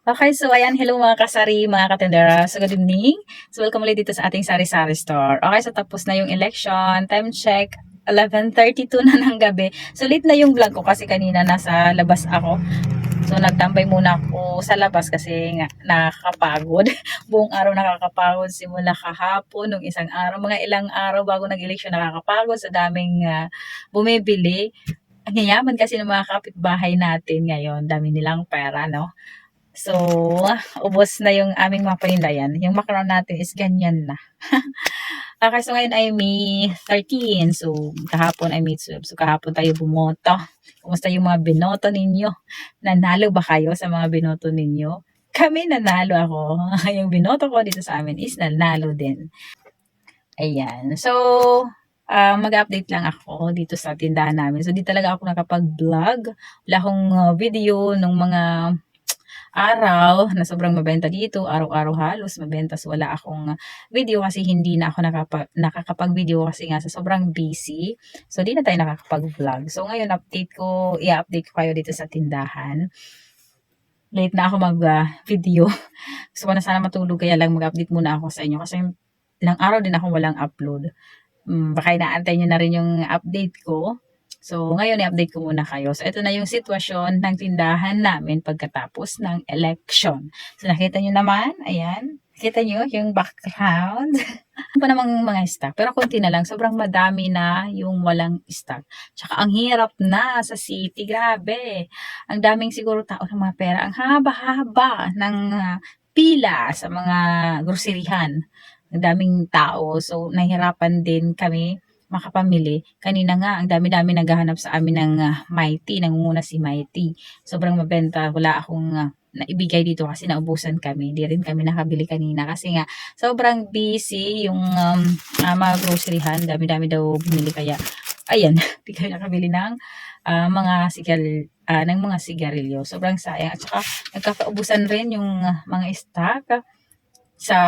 Okay, so ayan, hello mga kasari, mga katendera. So good evening. So welcome ulit dito sa ating sari-sari store. Okay, so tapos na yung election. Time check, 11.32 na ng gabi. So late na yung vlog ko kasi kanina nasa labas ako. So nagtambay muna ako sa labas kasi nga nakakapagod. Buong araw nakakapagod simula kahapon, nung isang araw, mga ilang araw bago nag-election nakakapagod sa daming ah, bumibili. Ang kasi ng mga kapitbahay natin ngayon, dami nilang pera, no? So, ubos na yung aming mga panindayan. Yung macaron natin is ganyan na. okay, so ngayon ay May 13. So, kahapon ay May 12. So, kahapon tayo bumoto. Kumusta yung mga binoto ninyo? Nanalo ba kayo sa mga binoto ninyo? Kami nanalo ako. yung binoto ko dito sa amin is nanalo din. Ayan. So, ah, mag-update lang ako dito sa tindahan namin. So, di talaga ako nakapag-vlog. Wala akong ah, video nung mga araw na sobrang mabenta dito. Araw-araw halos mabenta. So, wala akong video kasi hindi na ako nakapa- nakakapag-video kasi nga sa sobrang busy. So, di na tayo nakakapag-vlog. So, ngayon update ko, i-update ko kayo dito sa tindahan. Late na ako mag-video. Gusto ko na sana matulog kaya lang mag-update muna ako sa inyo kasi ilang araw din ako walang upload. Hmm, baka inaantay nyo na rin yung update ko. So, ngayon i-update ko muna kayo. So, ito na yung sitwasyon ng tindahan namin pagkatapos ng election. So, nakita nyo naman, ayan. Nakita nyo yung background. Pa namang mga stock. Pero konti na lang. Sobrang madami na yung walang stock. Tsaka ang hirap na sa city. Grabe. Ang daming siguro tao ng mga pera. Ang haba-haba ng ah, pila sa mga groserihan. Ang daming tao. So, nahihirapan din kami makapamili. Kanina nga, ang dami-dami naghahanap sa amin ng ah, Mighty. Nangunguna si Mighty. Sobrang mabenta. Wala akong ah, naibigay dito kasi naubusan kami. Hindi rin kami nakabili kanina kasi nga sobrang busy yung um, ah, mga groceryhan. Dami-dami daw bumili kaya ayan, di kami nakabili ng ah, mga sigal ah, ng mga sigarilyo. Sobrang sayang. At saka nagkakaubusan rin yung ah, mga stock sa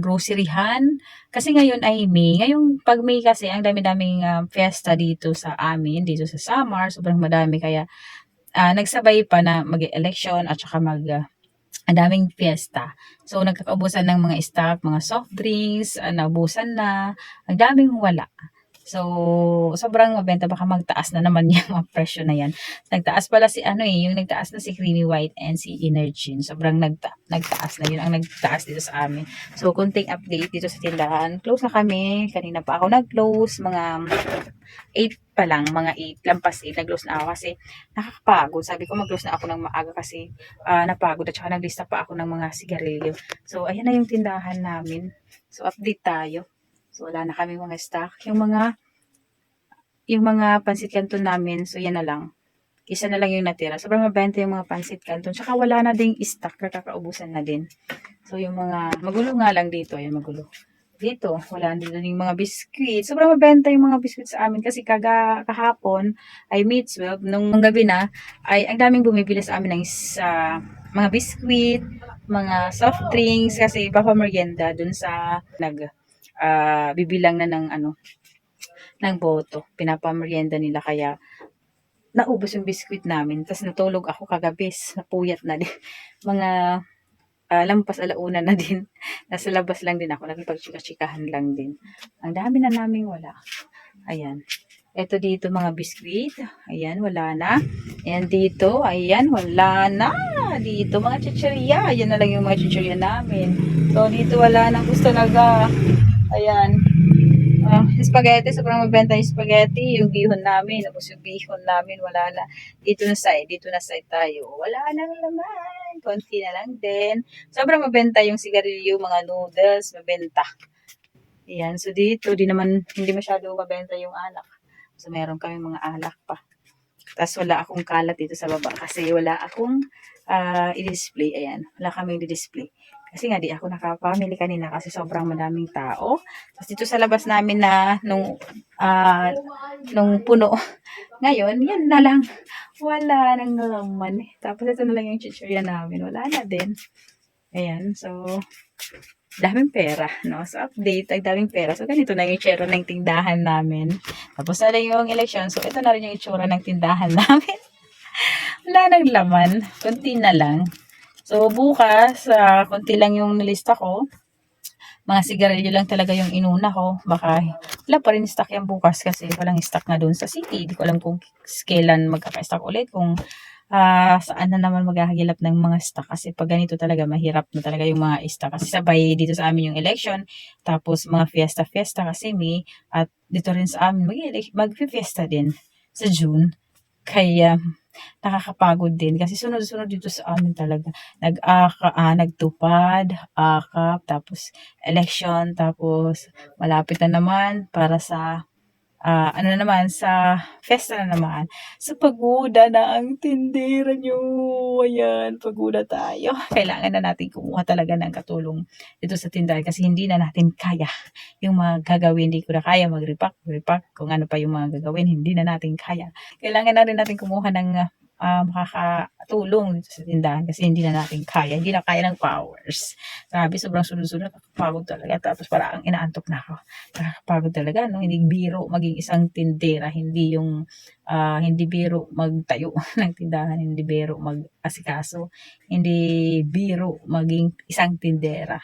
groceryhan. Kasi ngayon ay May. Ngayong pag May kasi, ang dami-daming ah, fiesta dito sa amin, dito sa Samar. Sobrang madami. Kaya ah, nagsabay pa na mag-election at saka mag ah, ang daming fiesta. So, nagkakaubusan ng mga stock, mga soft drinks, ah, naubusan na, ang daming wala. So, sobrang mabenta, baka magtaas na naman yung presyo na yan. Nagtaas pala si ano eh, yung nagtaas na si Creamy White and si Energin. Sobrang nagta nagtaas na yun ang nagtaas dito sa amin. So, kunting update dito sa tindahan. Close na kami. Kanina pa ako nag-close. Mga 8 pa lang, mga 8, lampas 8, nag-close na ako kasi nakakapagod. Sabi ko mag-close na ako ng maaga kasi ah, napagod at saka naglista pa ako ng mga sigarilyo. So, ayan na yung tindahan namin. So, update tayo. So, wala na kami mga stock. Yung mga yung mga pansit canton namin, so yan na lang. Isa na lang yung natira. Sobrang mabenta yung mga pansit canton. Tsaka wala na ding stock, kakaubusan na din. So, yung mga, magulo nga lang dito. Ayan, magulo. Dito, wala din yung mga biscuit. Sobrang mabenta yung mga biscuit sa amin kasi kaga, kahapon ay May 12, nung gabi na, ay ang daming bumibili sa amin ng sa mga biscuit, mga soft drinks, kasi papamerienda dun sa nag ah, bibilang na ng ano ng boto. Pinapamerienda nila kaya naubos yung biscuit namin. Tapos natulog ako kagabi. Napuyat na din. Mga ah, lampas alauna na din. Nasa labas lang din ako. Nagpagchika-chikahan lang din. Ang dami na naming wala. Ayan. Ito dito mga biscuit. Ayan, wala na. Ayan dito. Ayan, wala na. Dito mga chichirya. Ayan na lang yung mga chichirya namin. So, dito wala nang gusto talaga. Ayan. Ah, spaghetti, sobrang mabenta yung spaghetti, yung bihon namin, tapos yung bihon namin, wala na. Dito na side, dito na side tayo. Wala nang laman. Konti na lang din. Sobrang mabenta yung sigarilyo, mga noodles, mabenta. Ayan, so dito, di naman, hindi masyado mabenta yung alak. So, meron kami mga alak pa. Tapos wala akong kalat dito sa baba kasi wala akong ah, i-display. Ayan, wala kaming i-display. Kasi nga di ako nakapamili kanina kasi sobrang madaming tao. Tapos dito sa labas namin na nung ah, nung puno. Ngayon, yan na lang. Wala nang naman. Tapos ito na lang yung chichirya namin. Wala na din. Ayan, so daming pera, no? So, update, ang daming pera. So, ganito na yung itsura ng tindahan namin. Tapos na rin yung election. So, ito na rin yung itsura ng tindahan namin. Wala nang laman. Kunti na lang. So, bukas, ah, konti lang yung nilista ko. Mga sigarilyo lang talaga yung inuna ko. Baka, wala pa rin stock yan bukas kasi walang stock na doon sa city. Hindi ko alam kung kailan magkaka-stock ulit. Kung ah saan na naman maghahagilap ng mga stock. Kasi pag ganito talaga, mahirap na talaga yung mga stock. Kasi sabay dito sa amin yung election. Tapos mga fiesta-fiesta kasi may. At dito rin sa amin, mag- mag-fiesta din sa June. Kaya, nakakapagod din kasi sunod-sunod dito sa amin talaga. Nag aka ah, nagtupad, akap, tapos election, tapos malapit na naman para sa ah, ano na naman sa fiesta na naman. So pagoda na ang tindera nyo. Ayan, pagoda tayo. Kailangan na natin kumuha talaga ng katulong dito sa tindahan kasi hindi na natin kaya yung mga gagawin. Hindi ko na kaya mag-repack, repack kung ano pa yung mga gagawin. Hindi na natin kaya. Kailangan na rin natin kumuha ng ah, makakatulong sa tindahan kasi hindi na natin kaya. Hindi na kaya ng powers. Grabe, sobrang sunod-sunod. Nakakapagod talaga. Tapos parang inaantok na ako. Nakakapagod talaga, no? Hindi biro maging isang tindera. Hindi yung, ah, hindi biro magtayo ng tindahan. Hindi biro mag-asikaso. Hindi biro maging isang tindera.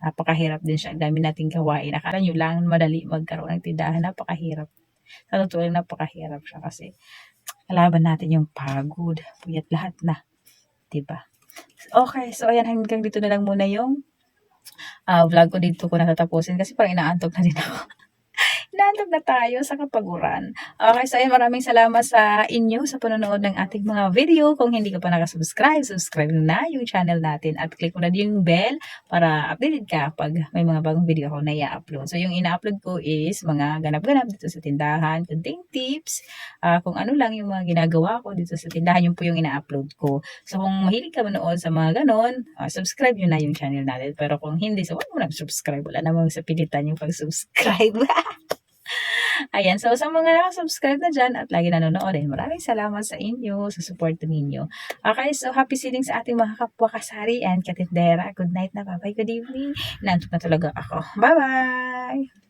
Napakahirap din siya. Ang dami nating gawain. Akala nyo lang madali magkaroon ng tindahan. Napakahirap. Sa totoo lang, napakahirap siya kasi kalaban natin yung pagod. Puyat lahat na. 'di ba? Okay, so ayan hanggang dito na lang muna yung ah, vlog ko dito ko natatapusin kasi parang inaantok na din ako. inaantok na tayo sa kapaguran. Okay, so ayan maraming salamat sa inyo sa panonood ng ating mga video. Kung hindi ka pa nakasubscribe, subscribe na yung channel natin at click mo na yung bell para updated ka pag may mga bagong video ako na i-upload. So yung ina-upload ko is mga ganap-ganap dito sa tindahan, kunting tips, ah, kung ano lang yung mga ginagawa ko dito sa tindahan, yung po yung ina-upload ko. So kung mahilig ka manood sa mga ganon, ah, subscribe nyo na yung channel natin. Pero kung hindi, so wag mo na subscribe. Wala namang sa pilitan yung pag-subscribe. Ayan, so sa mga nakasubscribe na dyan at lagi nanonood, eh, maraming salamat sa inyo, sa support ninyo. Okay, so happy seeding sa ating mga kapwa kasari and katindera. Good night na, bye-bye, good evening. Nantok na talaga ako. Bye-bye!